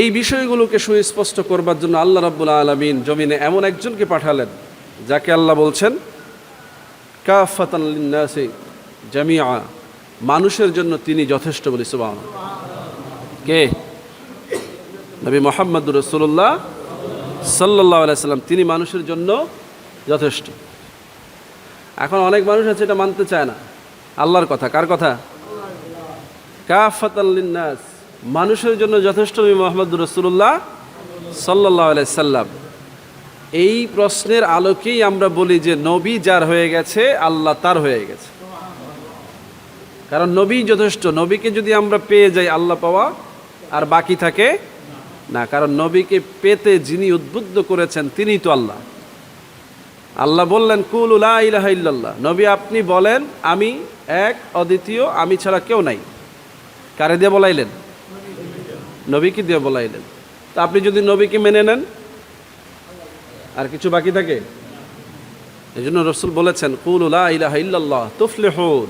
এই বিষয়গুলোকে সুস্পষ্ট করবার জন্য আল্লাহ রাব্বুল আলমিন জমিনে এমন একজনকে পাঠালেন, যাকে আল্লাহ বলছেন, কাফাতান লিন্নাসি জামিয়া মানুষের জন্য তিনি যথেষ্ট বলি সুবাহ কে? নবী মোহাম্মদুর রসুল্লাহ সাল্লাহ আলাইসাল্লাম তিনি মানুষের জন্য যথেষ্ট। এখন অনেক মানুষ আছে এটা মানতে চায় না। আল্লাহর কথা, কার কথা? কাফাতাল্লিনাস মানুষের জন্য যথেষ্ট নবী মোহাম্মদুর রসুল্লাহ সাল্লাহ আলাইসাল্লাম এই প্রশ্নের আলোকেই আমরা বলি যে নবী যার হয়ে গেছে, আল্লাহ তার হয়ে গেছে। কারণ নবী যথেষ্ট, নবীকে যদি আমরা পেয়ে যাই আল্লাহ পাওয়া, আর বাকি থাকে না। কারণ নবীকে পেতে যিনি উদ্বুদ্ধ করেছেন, তিনিই তো আল্লাহ। আল্লাহ বললেন, কুল উলা ইলাহা ইল্লাল্লাহ। নবী আপনি বলেন, আমি এক, অদ্বিতীয়, আমি ছাড়া কেউ নাই। কারে দিয়ে বলাইলেন? নবীকে দিয়ে বলাইলেন তা আপনি যদি নবীকে মেনে নেন, আর কিছু বাকি থাকে? এই জন্য রসুল বলেছেন, কুল উলা ইলাহা ইল্লাল্লাহ তুফলিহুন।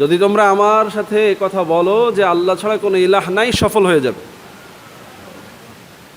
যদি তোমরা আমার সাথে কথা বলো যে আল্লাহ ছাড়া কোনো ইলাহ নাই, সফল হয়ে যাবে।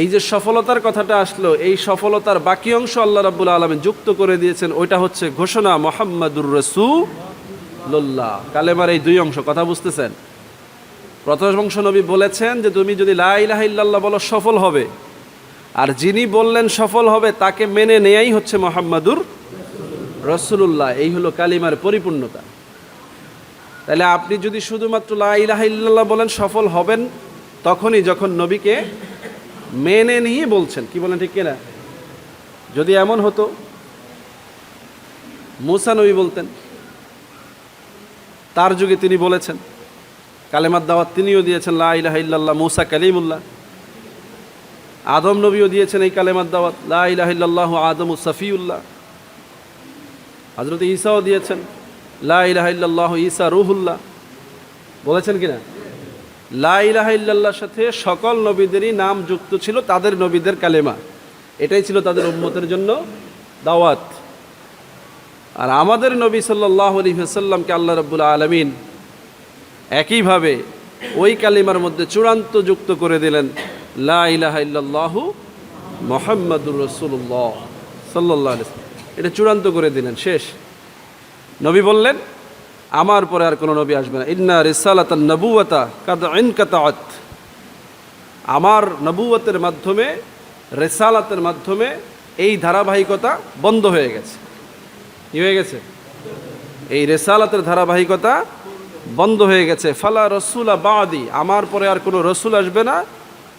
এই যে সফলতার কথাটা আসলো, এই সফলতার বাকি অংশ আল্লাহ রাব্বুল আলমী যুক্ত করে দিয়েছেন, ওইটা হচ্ছে ঘোষণা মোহাম্মদুর রসুল্লাহ কালেমার এই দুই অংশ, কথা বুঝতেছেন? প্রথম অংশ নবী বলেছেন যে তুমি যদি লা ইলাহা ইল্লাল্লাহ বলো সফল হবে, আর যিনি বললেন সফল হবে তাকে মেনে নেয়াই হচ্ছে মোহাম্মদুর রসুল্লাহ এই হলো কালিমার পরিপূর্ণতা। তাহলে আপনি যদি শুধুমাত্র লা ইলাহা ইল্লাল্লাহ বলেন সফল হবেন, তখনই যখন নবীকে মেনে নিয়ে বলছেন, কি বলেন ঠিক কিনা? যদি এমন হতো, মুসা নবী বলতেন, তার যুগে তিনি বলেছেন কালেমার দাওয়াত তিনিও দিয়েছেন, লা ইলাহা ইল্লাল্লাহ, মুসা কালিমুল্লাহ। আদম নবীও দিয়েছেন এই কালেমার দাওয়াত, লা ইলাহা ইল্লাল্লাহ আদম সফিউল্লাহ। হজরত ঈসাও দিয়েছেন, লা ইলাহা ইল্লাল্লাহ ঈসা রুহুল্লাহ। বলেছেন কিনা? লা ইলাহা ইল্লাল্লাহর সাথে সকল নবীদেরই নাম যুক্ত ছিল তাদের নবীদের কালেমা। এটাই ছিল তাদের উম্মতের জন্য দাওয়াত। আর আমাদের নবী সাল্লাহ আলী আল্লাহ রব্বুল আলমিন একইভাবে ওই কালিমার মধ্যে চূড়ান্ত যুক্ত করে দিলেন, লা মোহাম্মদুর রসুল্লাহ সাল্লাহ এটা চূড়ান্ত করে দিলেন, শেষ। নবী বললেন, আমার পরে আর কোনো নবী আসবে না। ইন্না রিসালাত নবুয়তা কাদ ইনকাতাত আমার নবুয়তের মাধ্যমে, রেসালাতের মাধ্যমে এই ধারাবাহিকতা বন্ধ হয়ে গেছে। কি হয়ে গেছে? এই রেসালাতের ধারাবাহিকতা বন্ধ হয়ে গেছে। ফালা রসুলা বাদি, আমার পরে আর কোনো রসুল আসবে না,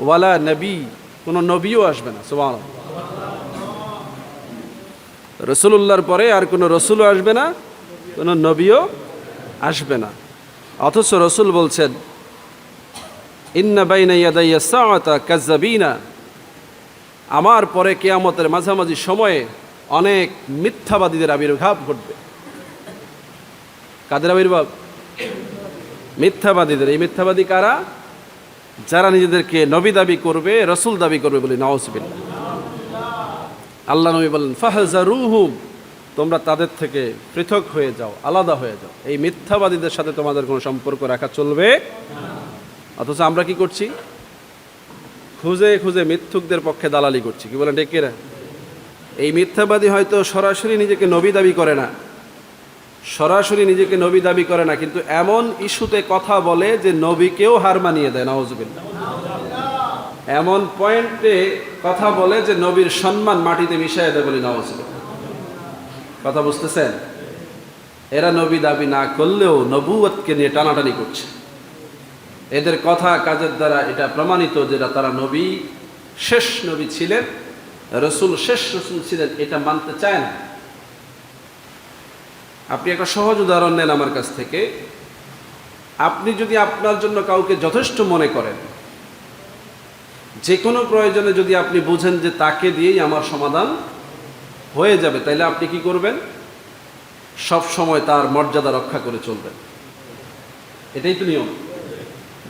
ওয়ালা নবী, কোনো নবীও আসবে না সোমান রসুল্লাহর পরে আর কোনো রসুলও আসবে না, কোনো নবীও আসবে না। অথচ রসুল বলছেন, ইন্না বাইনা ইয়াদাইয়া সাআতা কাজ্জাবিনা আমার পরে কেয়ামতের মাঝামাঝি সময়ে অনেক মিথ্যাবাদীদের আবির্ভাব ঘটবে। কাদের আবির্ভাব? মিথ্যাবাদীদের, এই মিথ্যাবাদী কারা? যারা নিজেদেরকে নবী দাবি করবে, রসুল দাবি করবে বলে নওয়াজবিল্লা আল্লাহ নবী বললেন ফাহজারুহুম তোমরা তাদের থেকে পৃথক হয়ে যাও, আলাদা হয়ে যাও। এই মিথ্যাবাদীদের সাথে তোমাদের কোনো সম্পর্ক রাখা চলবে? অথচ আমরা কি করছি? খুঁজে খুঁজে মিথ্যুকদের পক্ষে দালালি করছি। কি বলেন ডেকেরা এই মিথ্যাবাদী হয়তো সরাসরি নিজেকে নবী দাবি করে না। সরাসরি নিজেকে নবী দাবি করে না, কিন্তু এমন ইস্যুতে কথা বলে যে নবীকেও হার মানিয়ে দেয় নওয়াজবিল্লা এমন পয়েন্টে কথা বলে যে নবীর সম্মান মাটিতে মিশাই দেয় বলে নওয়াজবিল্লা কথা বুঝতেছেন? এরা নবী দাবি না করলেও নবুয়তকে নিয়ে টানাটানি করছে। এদের কথা কাজের দ্বারা এটা প্রমাণিত যেটা তারা নবী, শেষ নবী ছিলেন, রসুল শেষ রসুল ছিলেন, এটা মানতে চায় না। আপনি একটা সহজ উদাহরণ নেন আমার কাছ থেকে। আপনি যদি আপনার জন্য কাউকে যথেষ্ট মনে করেন যে কোনো প্রয়োজনে যদি আপনি বুঝেন যে তাকে দিয়েই আমার সমাধান হয়ে যাবে, তাইলে আপনি কি করবেন? সব সময় তার মর্যাদা রক্ষা করে চলবেন। এটাই তো নিয়ম।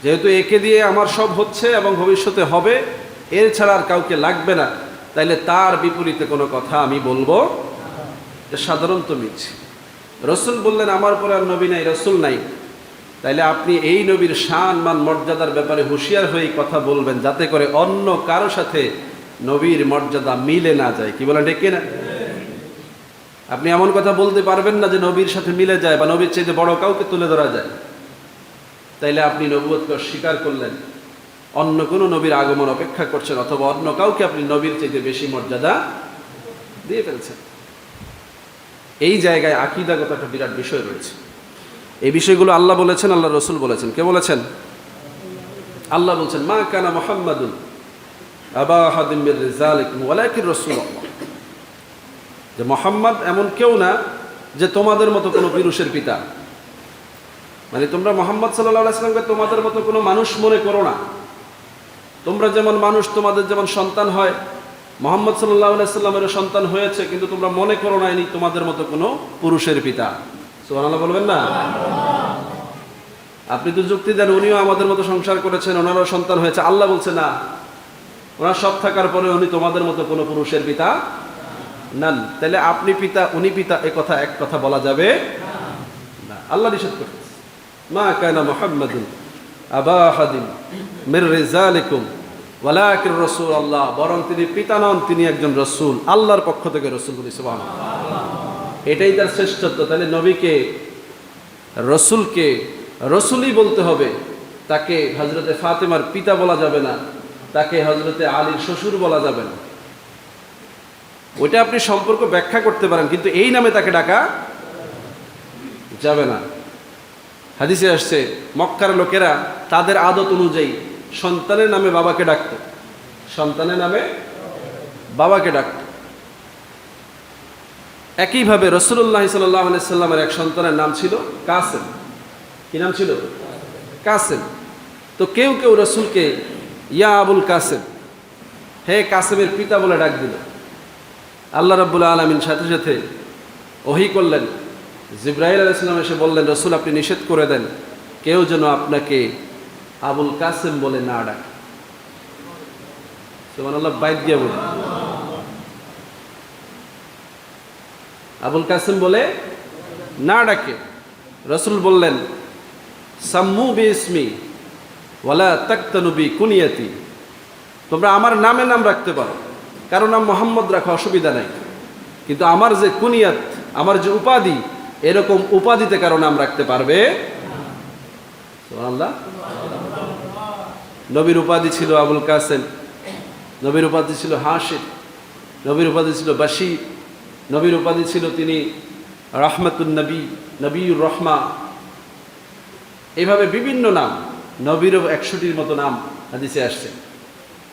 যেহেতু একে দিয়ে আমার সব হচ্ছে এবং ভবিষ্যতে হবে, এর ছাড়া আর কাউকে লাগবে না, তাইলে তার বিপরীতে কোনো কথা আমি বলব সাধারণত মিছ রসুল বললেন, আমার পরে আর নবী নাই, রসুল নাই। তাইলে আপনি এই নবীর শান, মান, মর্যাদার ব্যাপারে হুঁশিয়ার হয়ে কথা বলবেন, যাতে করে অন্য কারও সাথে নবীর মর্যাদা মিলে না যায়। কি বলেন ডেকে না আপনি এমন কথা বলতে পারবেন না যে নবীর সাথে মিলে যায় বা নবীর চাইতে বড় কাউকে তুলে ধরা যায়। তাইলে আপনি নবুয়তকে স্বীকার করলেন, অন্য কোনো নবীর আগমন অপেক্ষা করছেন, অথবা অন্য কাউকে আপনি নবীর চাইতে বেশি মর্যাদা দিয়ে ফেলছেন। এই জায়গায় আকিদাগত একটা বিরাট বিষয় রয়েছে। এই বিষয়গুলো আল্লাহ বলেছেন, আল্লাহ রসুল বলেছেন। কে বলেছেন? আল্লাহ বলছেন, মা কানা মোহাম্মদুল আবা হাদিম ওয়ালাকির রসুল যে মোহাম্মদ এমন কেউ না যে তোমাদের মতো কোনো পুরুষের পিতা। মানে তোমরা মোহাম্মদ সাল্লাহ আসলামকে তোমাদের মতো কোনো মানুষ মনে করো না। তোমরা যেমন মানুষ, তোমাদের যেমন সন্তান হয় মোহাম্মদ সাল্লাহ সাল্লামের সন্তান হয়েছে, কিন্তু তোমরা মনে করো না, ইনি তোমাদের মতো কোনো পুরুষের পিতা। সুবহানাল্লাহ বলবেন না? আপনি তো যুক্তি দেন, উনিও আমাদের মতো সংসার করেছেন, ওনারও সন্তান হয়েছে। আল্লাহ বলছে, না, ওনার সব থাকার পরে উনি তোমাদের মতো কোনো পুরুষের পিতা নান। তাহলে আপনি পিতা, উনি পিতা, এ কথা এক কথা বলা যাবে না। আল্লাহ নিষেধ করতেছে মা কানা মুহাম্মাদুন আবা হাদিম মির রিজালিকুম ওয়ালাকির রাসূল আল্লাহ বরং তিনি পিতা নন, তিনি একজন রসূল, আল্লাহর পক্ষ থেকে রসূল বলি, সুবহানাল্লাহ। এটাই তার শ্রেষ্ঠত্ব। তাহলে নবীকে, রসুলকে, রসুলই বলতে হবে। তাকে হজরতে ফাতেমার পিতা বলা যাবে না, তাকে হজরতে আলীর শ্বশুর বলা যাবে না। ওইটা আপনি সম্পর্ক ব্যাখ্যা করতে পারেন, কিন্তু এই নামে তাকে ডাকা যাবে না। হাদিসে আসছে, মক্কার লোকেরা তাদের আদত অনুযায়ী সন্তানের নামে বাবাকে ডাকত। সন্তানের নামে বাবাকে ডাকত। একইভাবে রসুল্লাহ সাল্লাহ সাল্লামের এক সন্তানের নাম ছিল কাসেম। কি নাম ছিল? কাসেম। তো কেউ কেউ রসুলকে, ইয়া আবুল কাসেম, হে কাসেমের পিতা বলে ডাক দিল। আল্লাহ রাব্বুল আলমিন সাথে সাথে ওহি করলেন। জিব্রাহিল আলাইসলাম এসে বললেন, রসুল, আপনি নিষেধ করে দেন। কেউ যেন আপনাকে আবুল কাসেম বলে না ডাকে। সুমান আল্লাহ বাইদ দিয়ে বলে আবুল কাসেম বলে না ডাকে। রসুল বললেন, সাম্মু বি ইসমি ওয়ালা তাক্তানুবি কুনিয়াতি তোমরা আমার নামে নাম রাখতে পারো। কারও নাম মোহাম্মদ রাখা অসুবিধা নাই। কিন্তু আমার যে কুনিয়াত, আমার যে উপাধি, এরকম উপাধিতে কারও নাম রাখতে পারবে? সুবহানাল্লাহ। নবীর উপাধি ছিল আবুল কাসেম, নবীর উপাধি ছিল হাসিদ নবীর উপাধি ছিল বাসি নবীর উপাধি ছিল তিনি রহমাতুন নবী, নবীর রহমা। এইভাবে বিভিন্ন নাম, নবীরও একশোটির মতো নাম হাদিসে আসছে।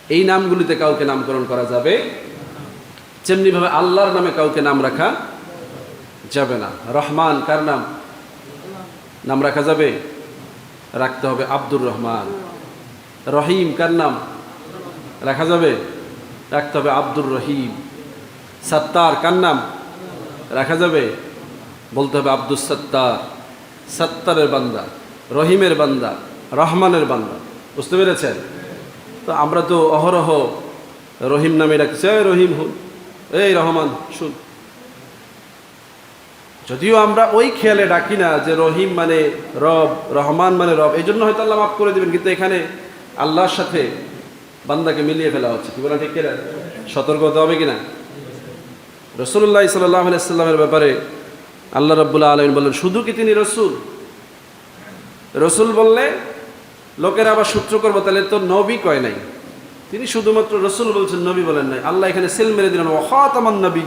এই নামগুলিতে কাউকে নামকরণ করা যাবে যেমনিভাবে আল্লাহর নামে কাউকে নাম রাখা যাবে না। রহমান কার নাম? নাম রাখা যাবে? রাখতে হবে আব্দুর রহমান। রহিম, কার নাম? রাখা যাবে? রাখতে হবে আব্দুর রহিম। সত্তার, কার নাম? রাখা যাবে? বলতে হবে আব্দুল সত্তার। সত্তারের বান্দা, রহিমের বান্দা, রহমানের বান্দা। বুঝতে পেরেছেন? তো আমরা তো অহরহ রহিম নামে ডাকছি এই রহিম, হুন। এই রহমান, শুন। যদিও আমরা ওই খেয়ালে ডাকি না যে রহিম মানে রব, রহমান মানে রব, এই জন্য হয়তো আল্লাহ মাফ করে দেবেন, কিন্তু এখানে আল্লাহর সাথে বান্দাকে মিলিয়ে ফেলা হচ্ছে। কি বলা ঠিক কিনা? সতর্ক হতে হবে কিনা? রসুল্লাহ সাল্লাহ সাল্লামের ব্যাপারে আল্লাহ রব্বুল্লাহ আলমিন বললেন শুধু কি তিনি রসুল? রসুল বললে, লোকেরা আবার সূত্র করব, তাহলে তো নবী কয় নাই? তিনি শুধুমাত্র রসুল বলছেন, নবী বলেন নাই। আল্লাহ এখানে সেল মেরে দিলেন ওহাতামান নবী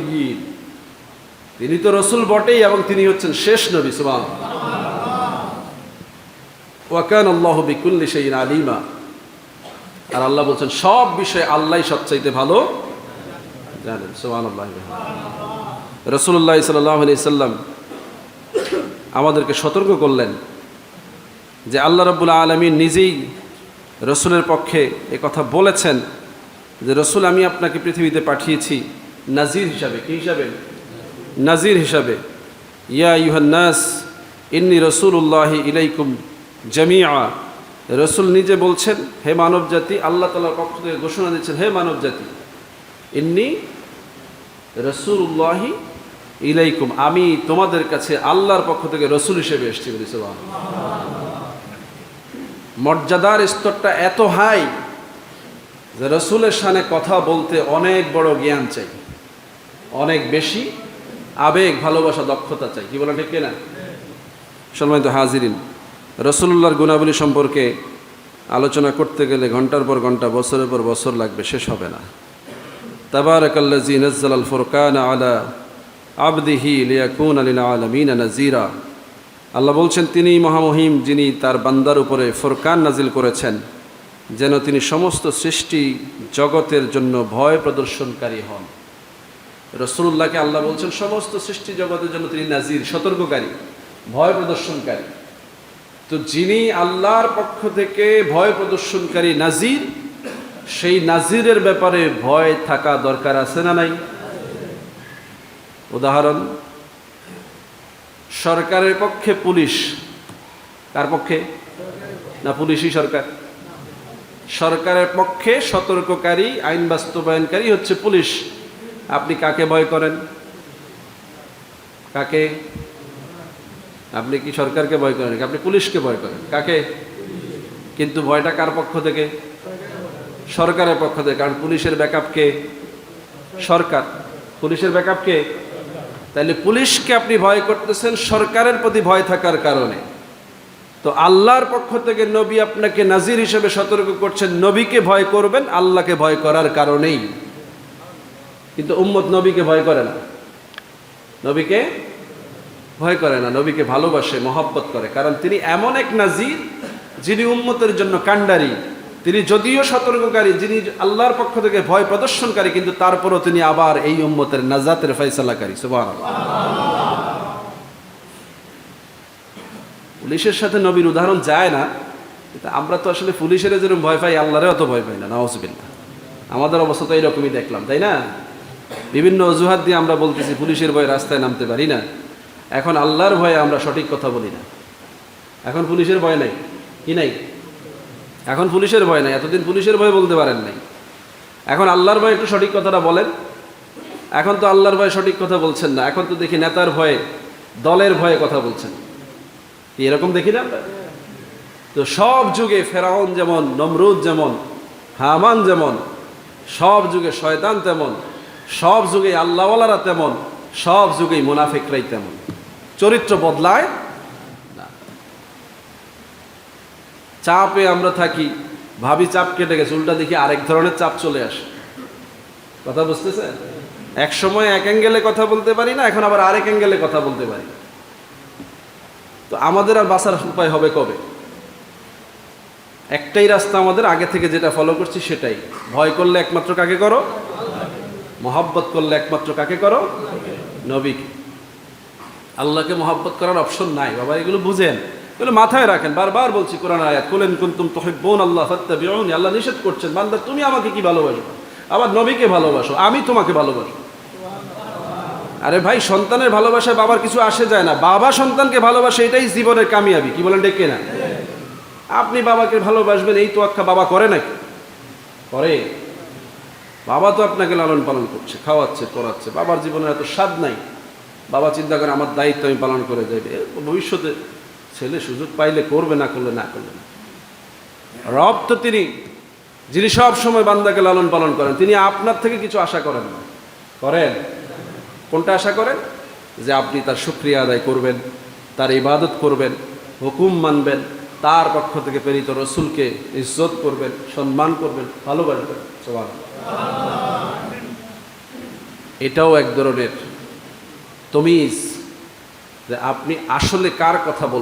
তিনি তো রসুল বটেই এবং তিনি হচ্ছেন শেষ নবী সুবান ওয়াকান আল্লাহ বিকুল্লি সেই আলিমা। আর আল্লাহ বলছেন, সব বিষয়ে আল্লাহ সবচাইতে ভালো। জানেন সোহান আল্লাহ রসুল্লাহ সাল্লাহ সাল্লাম আমাদেরকে সতর্ক করলেন যে আল্লাহ রব্বুল আলমী নিজেই রসুলের পক্ষে এ কথা বলেছেন যে, রসুল, আমি আপনাকে পৃথিবীতে পাঠিয়েছি নাজির হিসাবে। কি হিসাবে? নাজির হিসাবে। ইয়া ইউহান্নাস ইন্নি রসুল্লাহি ইলাইকুম জামিয়া রসুল নিজে বলছেন, হে মানব জাতি আল্লাহ তালার পক্ষ থেকে ঘোষণা দিচ্ছেন, হে মানব জাতি ইন্নি রসুল্লাহি ইলাইকুম, আমি তোমাদের কাছে আল্লাহর পক্ষ থেকে রসুল হিসেবে এসেছি বলি মর্যাদার স্তরটা এত হাই যে রসুলের সানে কথা বলতে অনেক বড় জ্ঞান চাই, অনেক বেশি আবেগ, ভালোবাসা, দক্ষতা চাই। কি বলেন ঠিক কিনা? সম্মানিত হাজিরিন রসুল্লাহর গুণাবলী সম্পর্কে আলোচনা করতে গেলে ঘণ্টার পর ঘণ্টা, বছরের পর বছর লাগবে, শেষ হবে না। তাবারাকাল্লাজি নজ্জাল আল ফুরকান আলা আবদিহি লিয়াকুন আলিল আলমিনা নাজিরা আল্লাহ বলছেন তিনি মহামহিম যিনি তার বান্দার উপরে ফোরকান নাজিল করেছেন, যেন তিনি সমস্ত সৃষ্টি জগতের জন্য ভয় প্রদর্শনকারী হন। রসুল্লাহকে আল্লাহ বলছেন, সমস্ত সৃষ্টি জগতের জন্য তিনি নাজির সতর্ককারী, ভয় প্রদর্শনকারী। তো যিনি আল্লাহর পক্ষ থেকে ভয় প্রদর্শনকারী নাজির, সেই নাজিরের ব্যাপারে ভয় থাকা দরকার আছে না নাই? উদাহরণ, সরকারের পক্ষে পুলিশ, কার পক্ষে? না, পুলিশই সরকার। সরকারের পক্ষে সতর্ককারী, আইন বাস্তবায়নকারী হচ্ছে পুলিশ। আপনি কাকে ভয় করেন? কাকে? আপনি কি সরকারকে ভয় করেন? আপনি পুলিশকে ভয় করেন? কাকে? কিন্তু ভয়টা কার পক্ষ থেকে? সরকারের পক্ষ থেকে। কারণ পুলিশের ব্যাকআপ কে? সরকার। পুলিশের ব্যাকআপ কে? তাহলে পুলিশকে আপনি ভয় করতেছেন সরকারের প্রতি ভয় থাকার কারণে। তো আল্লাহর পক্ষ থেকে নবী আপনাকে নাজির হিসেবে সতর্ক করছেন। নবীকে ভয় করবেন, আল্লাহকে ভয় করার কারণেই। কিন্তু উম্মত নবীকে ভয় করে না। নবীকে ভয় করে না, নবীকে ভালোবাসে, মহব্বত করে। কারণ তিনি এমন এক নাজির, যিনি উম্মতের জন্য কাণ্ডারি। তিনি যদিও সতর্ককারী, যিনি আল্লাহর পক্ষ থেকে ভয় প্রদর্শনকারী, কিন্তু তারপরও তিনি আবার এই উম্মতের নাজাতের ফয়সালাকারী। সুবহানাল্লাহ। পুলিশের সাথে নবীর উদাহরণ যায় না, কিন্তু আমরা তো আসলে পুলিশের যেরকম ভয় পাই, আল্লাহরে অত ভয় পাই না নওয়াজবিল্লা আমাদের অবস্থা তো এইরকমই দেখলাম, তাই না? বিভিন্ন অজুহাত দিয়ে আমরা বলতেছি, পুলিশের ভয় রাস্তায় নামতে পারি না। এখন আল্লাহর ভয়ে আমরা সঠিক কথা বলি না। এখন পুলিশের ভয় নাই। কি নাই? এখন পুলিশের ভয় নাই। এতদিন পুলিশের ভয় বলতে পারেন নাই। এখন আল্লাহর ভয়ে একটু সঠিক কথাটা বলেন। এখন তো আল্লাহর ভয়ে সঠিক কথা বলছেন না। এখন তো দেখি নেতার ভয়ে, দলের ভয়ে কথা বলছেন। এরকম দেখি না আমরা? তো সব যুগে ফেরাউন যেমন, নমরুদ যেমন, হামান যেমন, সব যুগে শয়তান তেমন, সব যুগে আল্লাহওয়ালারা তেমন, সব যুগেই মুনাফিকরাই তেমন। চরিত্র বদলায় না। চাপে আমরা থাকি, ভাবি চাপ কেটে গেছে, উল্টা দেখি আরেক ধরনের চাপ চলে আসে। কথা বুঝতেছে এক সময় এক অ্যাঙ্গেলে কথা বলতে পারি না, এখন আবার আরেক অ্যাঙ্গেলে কথা বলতে পারি। তো আমাদের আর বাঁচার উপায় হবে কবে? একটাই রাস্তা আমাদের, আগে থেকে যেটা ফলো করছি সেটাই। ভয় করলে একমাত্র কাকে করো? মহাব্বত করলে একমাত্র কাকে করো? নবীকে। আল্লাহকে মহাব্বত করার অপশন নাই। বাবা, এগুলো বুঝেন। এগুলো মাথায় রাখেন। বারবার বলছি কোরআন আয়াত কোলেন কুন্তুম তহিব্বুন আল্লাহ ফাত্তাবিউনি। আল্লাহ নিষেধ করছেন, বান্দা, তুমি আমাকে কি ভালোবাসো? আবার নবীকে ভালোবাসো, আমি তোমাকে ভালোবাসো। আরে ভাই, সন্তানের ভালোবাসায় বাবার কিছু আসে যায় না। বাবা সন্তানকে ভালোবাসে, এটাই জীবনের কামিয়াবি। কি বলেন ডেকে না আপনি বাবাকে ভালোবাসবেন, এই তো একটা বাবা করে নাকি? করে। বাবা তো আপনাকে লালন পালন করছে, খাওয়াচ্ছে, পড়াচ্ছে। বাবার জীবনের এত স্বাদ নাই। বাবা চিন্তা করে, আমার দায়িত্ব আমি পালন করে যাবে ভবিষ্যতে ছেলে সুযোগ পাইলে করবে, না করলে না করলে না। রব তো তিনি, যিনি সব সময় বান্দাকে লালন পালন করেন, তিনি আপনার থেকে কিছু আশা করেন না। করেন? কোনটা আশা করেন? যে আপনি তার শুক্রিয়া আদায় করবেন, তার ইবাদত করবেন, হুকুম মানবেন, তার পক্ষ থেকে প্রেরিত রসুলকে ইজ্জত করবেন, সম্মান করবেন, ভালোবাসবেন। সবার এটাও এক ধরনের তমিজ আপনি আসলে কার কথা বল